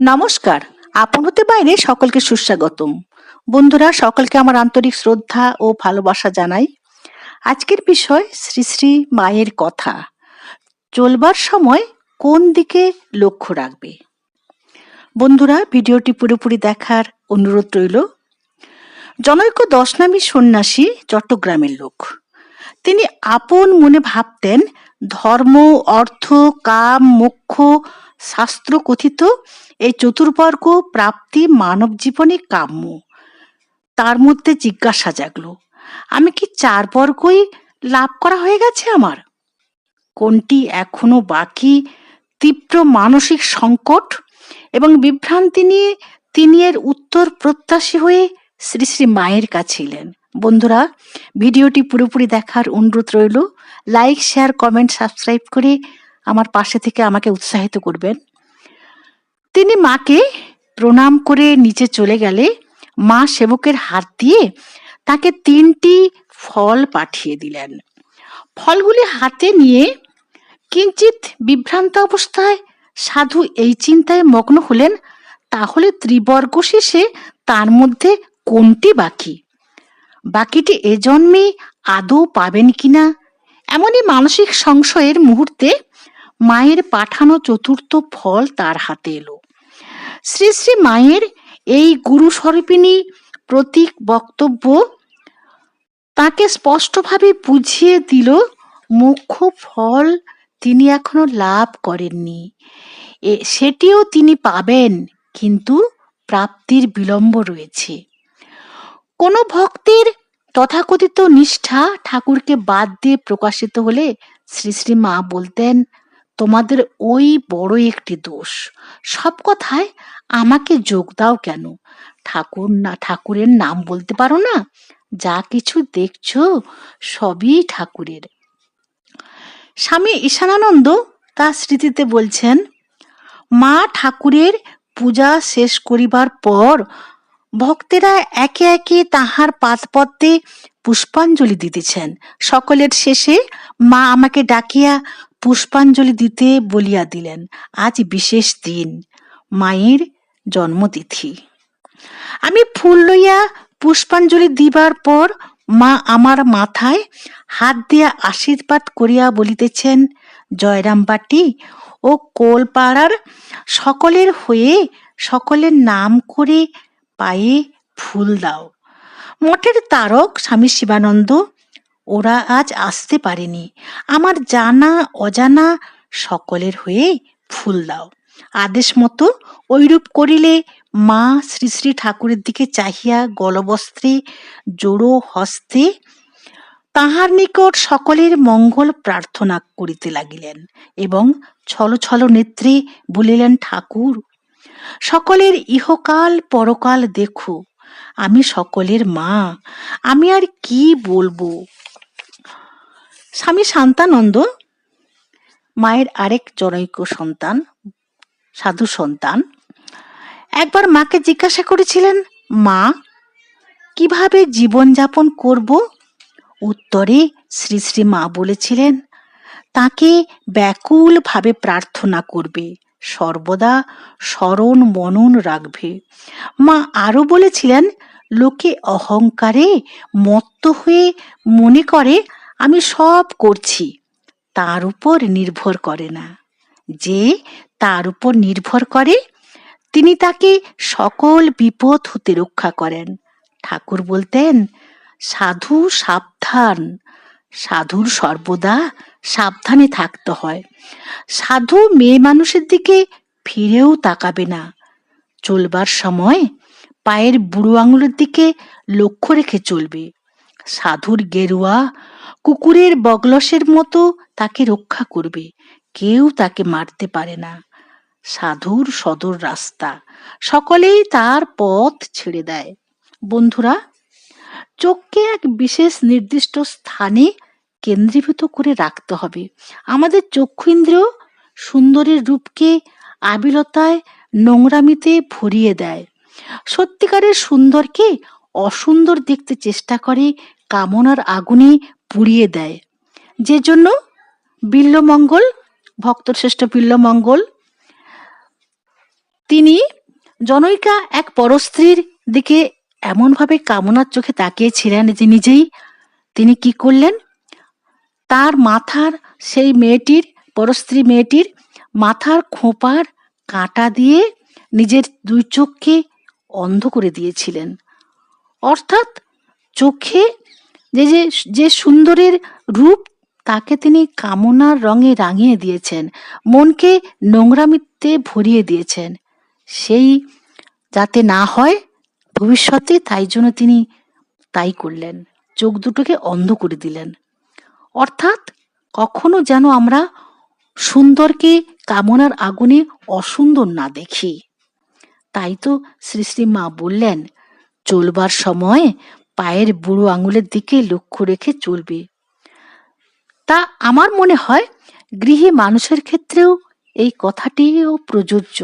নমস্কার, আপন হতে বাইরে সকলকে সুস্বাগতম। বন্ধুরা, সকলকে আমার আন্তরিক শ্রদ্ধা ও ভালোবাসা জানাই। আজকের বিষয় শ্রী শ্রী মায়ের কথা। চলবার সময় কোন দিকে লক্ষ্য রাখবে? বন্ধুরা, ভিডিওটি পুরোপুরি দেখার অনুরোধ রইল। জনৈক দশনামী সন্ন্যাসী চট্টগ্রামের লোক। তিনি আপন মনে ভাবতেন, ধর্ম, অর্থ, কাম, মোক্ষ শাস্ত্র কথিত এই চতুর্বর্গ প্রাপ্তি মানব জীবনে কাম্য। তার মধ্যে জিজ্ঞাসা জাগলো, আমি কি চার বর্গই লাভ করা হয়ে গেছে আমার? কোনটি এখনও বাকি তীব্র মানসিক সংকট এবং বিভ্রান্তি নিয়ে তিনি এর উত্তর প্রত্যাশী হয়ে শ্রী শ্রী মায়ের কাছে এলেন? বন্ধুরা, ভিডিওটি পুরোপুরি দেখার অনুরোধ রইল, লাইক, শেয়ার, কমেন্ট, সাবস্ক্রাইব করে আমার পাশে থেকে আমাকে উৎসাহিত করবেন। তিনি মাকে প্রণাম করে নিচে চলে গেলে মা সেবকের হাত দিয়ে তাকে তিনটি ফল পাঠিয়ে দিলেন। ফলগুলি হাতে নিয়ে কিঞ্চিত বিভ্রান্ত অবস্থায় সাধু এই চিন্তায় মগ্ন হলেন, তাহলে ত্রিবর্গ শেষে তার মধ্যে কোনটি বাকি? বাকিটি এ জন্মে আদৌ পাবেন কিনা? এমনই মানসিক সংশয়ের মুহূর্তে মায়ের পাঠানো চতুর্থ ফল তার হাতে এলো। শ্রী শ্রী মায়ের এই গুরু স্বরূপিণী প্রতীক বক্তব্য তাকে স্পষ্টভাবে বুঝিয়ে দিল, মুখ্য ফল তিনি এখনও লাভ করেননি। সেটিও তিনি পাবেন, কিন্তু প্রাপ্তির বিলম্ব রয়েছে। কোনো ভক্তের তথাকথিত নিষ্ঠা ঠাকুরকে বাদ দিয়ে প্রকাশিত হলে শ্রী শ্রী মা বলতেন তোমাদের ওই বড় একটি দোষ। সব কথায় আমাকে যোগ দাও কেন? ঠাকুর না, ঠাকুরের নাম বলতে পারো না? যা কিছু দেখছ সবই ঠাকুরের। স্বামী ঈশানানন্দ তার স্মৃতিতে বলছেন, মা ঠাকুরের পূজা শেষ করিবার পর ভক্তেরা একে একে তাহার পাদপদ্মে পুষ্পাঞ্জলি দিতেছেন। সকলের শেষে মা আমাকে ডাকিয়া পুষ্পাঞ্জলি দিতে বলিয়া দিলেন, আজ বিশেষ দিন, মায়ের জন্মতিথি। আমি ফুল লইয়া পুষ্পাঞ্জলি দিবার পর মা আমার মাথায় হাত দিয়া আশীর্বাদ করিয়া বলিতেছেন জয়রামবাটি ও কোলপাড়ার সকলের হয়ে সকলের নাম করে পায়ে ফুল দাও। মঠের তারক স্বামী শিবানন্দ ওরা আজ আসতে পারেনি। আমার জানা অজানা সকলের হয়ে ফুল দাও। আদেশ মতো ঐরূপ করিলে মা শ্রী শ্রী ঠাকুরের দিকে চাহিয়া গলবস্ত্রে, জোড়ো হস্তে তাহার নিকট সকলের মঙ্গল প্রার্থনা করিতে লাগিলেন এবং ছল ছল নেত্রে বলিলেন, ঠাকুর, সকলের ইহকাল পরকাল দেখো, আমি সকলের মা, আমি আর কি বলব? স্বামী শান্তানন্দ মায়ের আরেক জনৈক সন্তান, সাধু সন্তান। একবার মাকে জিজ্ঞাসা করেছিলেন, মা, কীভাবে জীবনযাপন করব? উত্তরে শ্রী শ্রী মা বলেছিলেন, তাকে ব্যাকুলভাবে প্রার্থনা করবে, সর্বদা স্মরণ মনন রাখবে। মা আরও বলেছিলেন, লোকে অহংকারে মত্ত হয়ে মনে করে আমি সব করছি। তার উপর নির্ভর করে না। যে তার উপর নির্ভর করে, তিনি তাকে সকল বিপদ হতে রক্ষা করেন। ঠাকুর বলতেন, সাধু সাবধান। সাধুর সর্বদা সাবধানে থাকতে হয়। সাধু মেয়ে মানুষের দিকে ফিরেও তাকাবে না। চলবার সময় পায়ের বুড়ো আঙুলের দিকে লক্ষ্য রেখে চলবে। সাধুর গেরুয়া কুকুরের বগলসের মতো তাকে রক্ষা করবে। কেউ তাকে মারতে পারে না। সাধুর সদর রাস্তা। সকলেই তার পথ ছেড়ে দেয়। বন্ধুরা, চোখকে এক বিশেষ নির্দিষ্ট স্থানে কেন্দ্রীভূত করে রাখতে হবে। আমাদের চক্ষু ইন্দ্রিয় সুন্দরের রূপকে আবিলতায় নোংরামিতে ভরিয়ে দেয়। সত্যিকারের সুন্দরকে অসুন্দর দেখতে চেষ্টা করে কামনার আগুনে পুড়িয়ে দেয়। যে জন্য বিল্লমঙ্গল, ভক্তশ্রেষ্ঠ বিল্লমঙ্গল, তিনি জনৈকা এক পরস্ত্রীর দিকে এমনভাবে কামনার চোখে তাকিয়েছিলেন যে নিজেই তিনি কি করলেন? তার মাথার সেই মেয়েটির, পরস্ত্রী মেয়েটির মাথার খোঁপার কাঁটা দিয়ে নিজের দুই চোখকে অন্ধ করে দিয়েছিলেন। অর্থাৎ চোখে যে যে যে সুন্দরের রূপ তাকে তিনি কামনার রঙে রাঙিয়ে দিয়েছেন, মনকে নোংরামিতে ভরিয়ে দিয়েছেন। সেই যাতে না হয়, ভবিষ্যতে তাই জন্য তিনি তাই করলেন, চোখ দুটোকে অন্ধ করে দিলেন। অর্থাৎ কখনো যেন আমরা সুন্দরকে কামনার আগুনে অসুন্দর না দেখি। তাই তো শ্রী শ্রী মা বললেন, চলবার সময় পায়ের বুড়ো আঙুলের দিকে লক্ষ্য রেখে চলবে। তা আমার মনে হয় গৃহী মানুষের ক্ষেত্রেও এই কথাটিও প্রযোজ্য।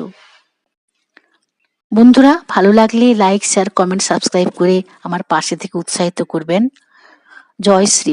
বন্ধুরা, ভালো লাগলে লাইক শেয়ার কমেন্ট সাবস্ক্রাইব করে আমার পাশে থেকে উৎসাহিত করবেন। জয় শ্রী মা